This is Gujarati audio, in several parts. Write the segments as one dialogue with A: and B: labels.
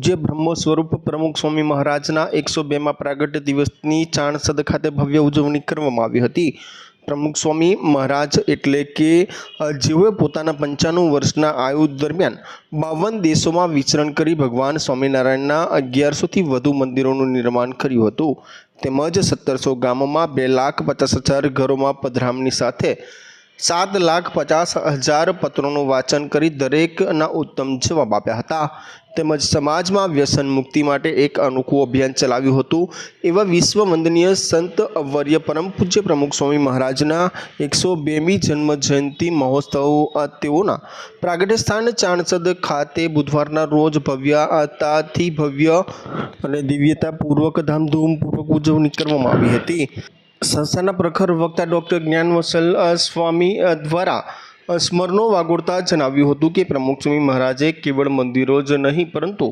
A: પૂજ્ય બ્રહ્મ સ્વરૂપ પ્રમુખ સ્વામી મહારાજના એકસો બેમાં પ્રાગટ્ય દિવસની ચાણસદ ખાતે ભવ્ય ઉજવણી કરવામાં આવી હતી. પ્રમુખ સ્વામી મહારાજ એટલે કે જેઓએ પોતાના પંચાણું વર્ષના આયુ દરમિયાન બાવન દેશોમાં વિચરણ કરી ભગવાન સ્વામિનારાયણના અગિયારસોથી વધુ મંદિરોનું નિર્માણ કર્યું હતું. તેમજ સત્તરસો ગામોમાં બે લાખ પચાસ હજાર ઘરોમાં પધરામણી સાથે સાત લાખ પચાસ હજાર પત્રોનું વાંચન કરી દરેકના ઉત્તમ જવાબ આપ્યા હતા. તેમજ સમાજમાં વ્યસન મુક્તિ માટે એક અનોખું અભિયાન ચલાવ્યું હતું. એવા વિશ્વ વંદનીય સંત અવર્ય પરમ પૂજ્ય પ્રમુખ સ્વામી મહારાજના એકસો બેમી જન્મ જયંતિ મહોત્સવ તેઓના પ્રાગટ્ય સ્થાન ચાણસદ ખાતે બુધવારના રોજ ભવ્યતાથી ભવ્ય અને દિવ્યતાપૂર્વક ધામધૂમપૂર્વક ઉજવણી કરવામાં આવી હતી. સંસ્થાના પ્રખર વક્તા ડૉક્ટર જ્ઞાનવસલ સ્વામી દ્વારા સ્મરણો વાગોળતા જણાવ્યું હતું કે પ્રમુખ મહારાજે કેવળ મંદિરો જ નહીં, પરંતુ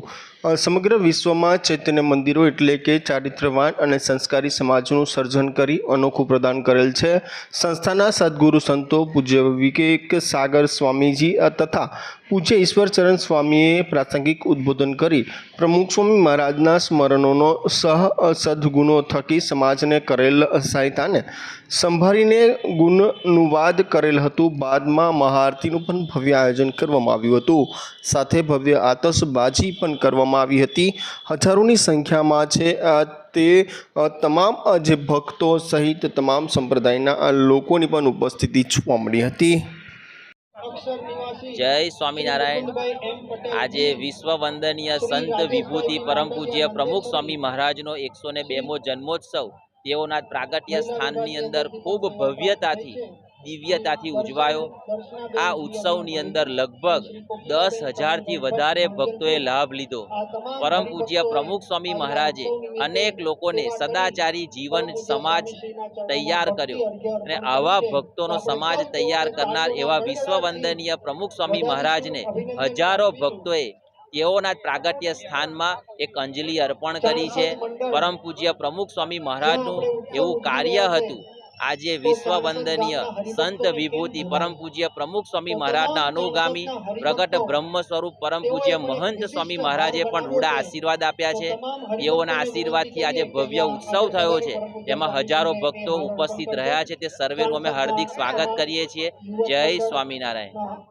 A: સમગ્ર વિશ્વમાં ચૈતન્ય મંદિરો એટલે કે ચારિત્રવાન અને સંસ્કારી સમાજનું સર્જન કરી અનોખું પ્રદાન કરેલ છે. સંસ્થાના સદગુરુ સંતો પૂજ્ય વિવેક સાગર સ્વામીજી તથા પૂજ્ય ઈશ્વરચરણ સ્વામીએ પ્રાસંગિક ઉદ્બોધન કરી. પ્રમુખ સ્વામી મહારાજના સ્મરણોનો સહ સદગુણો થકી સમાજને કરેલ સહાયતાને સંભાળીને ગુણનુવાદ કરેલ હતું. બાદમાં મહાઆરતીનું પણ ભવ્ય આયોજન કરવામાં આવ્યું હતું. સાથે ભવ્ય આતશબાજી પણ કરવામાં આવી હતી. હજારોની સંખ્યામાં છે તે તમામ જે ભક્તો સહિત તમામ સંપ્રદાયના લોકોની પણ ઉપસ્થિતિ જોવા મળી હતી.
B: જય સ્વામિનારાયણ. આજે વિશ્વ વંદનીય સંત વિભૂતિ પરમ પૂજ્ય પ્રમુખ સ્વામી મહારાજનો એકસો ને બેમો જન્મોત્સવ. તેઓના પ્રાગટ્ય સ્થાનની અંદર ખૂબ ભવ્યતાથી દિવ્યતાથી ઉજવાયો. આ ઉત્સવની અંદર લગભગ દસ હજારથી વધારે ભક્તોએ લાભ લીધો. પરમ પૂજ્ય પ્રમુખ સ્વામી મહારાજે અનેક લોકોને સદાચારી જીવન સમાજ તૈયાર કર્યો અને આવા ભક્તોનો સમાજ તૈયાર કરનાર એવા વિશ્વ વંદનીય પ્રમુખ સ્વામી મહારાજને હજારો ભક્તોએ તેઓના પ્રાગટ્ય સ્થાનમાં એક અંજલિ અર્પણ કરી છે. પરમ પૂજ્ય પ્રમુખ સ્વામી મહારાજનું એવું કાર્ય હતું આજે વિશ્વ વંદનીય સંત વિભૂતિ પરમ પૂજ્ય પ્રમુખ સ્વામી મહારાજના અનુગામી પ્રગટ બ્રહ્મ સ્વરૂપ પરમ પૂજ્ય મહંત સ્વામી મહારાજે પણ રૂડા આશીર્વાદ આપ્યા છે. તેઓના આશીર્વાદથી આજે ભવ્ય ઉત્સવ થયો છે. તેમાં હજારો ભક્તો ઉપસ્થિત રહ્યા છે. તે સર્વેનું અમે હાર્દિક સ્વાગત કરીએ છીએ. જય સ્વામિનારાયણ.